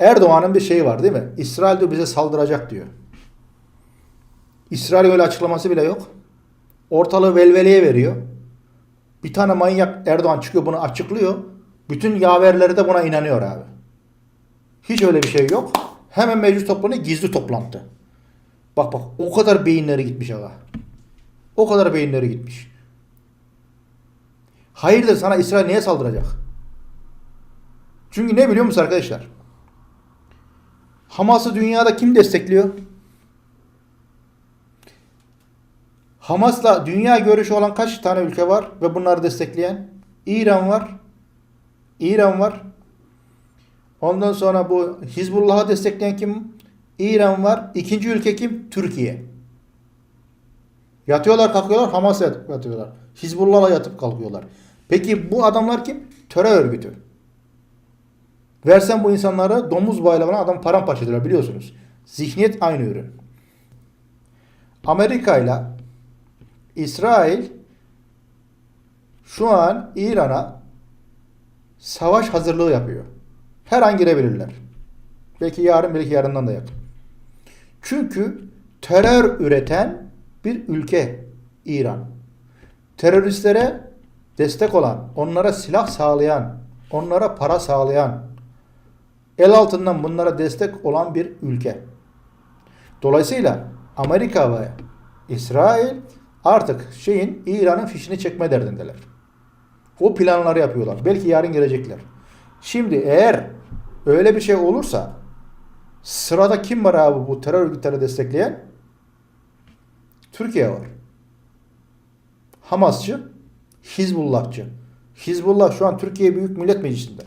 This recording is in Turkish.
Erdoğan'ın bir şeyi var değil mi? İsrail diyor bize saldıracak diyor. İsrail öyle açıklaması bile yok. Ortalığı velveleye veriyor. Bir tane manyak Erdoğan çıkıyor bunu açıklıyor. Bütün yaverleri de buna inanıyor abi. Hiç öyle bir şey yok. Hemen meclis toplanıyor gizli toplantı. Bak bak o kadar beyinleri gitmiş aga. O kadar beyinleri gitmiş. Hayırdır sana İsrail niye saldıracak? Çünkü ne biliyor musun arkadaşlar? Hamas'ı dünyada kim destekliyor? Hamas'la dünya görüşü olan kaç tane ülke var ve bunları destekleyen? İran var. İran var. Ondan sonra bu Hizbullah'ı destekleyen kim? İran var. İkinci ülke kim? Türkiye. Yatıyorlar kalkıyorlar Hamas'a yatıp yatıyorlar. Hizbullah'la yatıp kalkıyorlar. Peki bu adamlar kim? Terör örgütü. Versen bu insanları domuz bayramına adam paramparça ediyorlar biliyorsunuz. Zihniyet aynı ürün. Amerika ile İsrail şu an İran'a savaş hazırlığı yapıyor. Her an girebilirler. Belki yarın belki yarından da yakın. Çünkü terör üreten bir ülke İran. Teröristlere destek olan, onlara silah sağlayan, onlara para sağlayan, el altından bunlara destek olan bir ülke. Dolayısıyla Amerika ve İsrail artık şeyin İran'ın fişini çekme derdindeler. O planları yapıyorlar. Belki yarın gelecekler. Şimdi eğer öyle bir şey olursa sırada kim var abi bu terör örgütleri destekleyen? Türkiye var. Hamasçı, Hizbullahçı. Hizbullah şu an Türkiye Büyük Millet Meclisi'nde.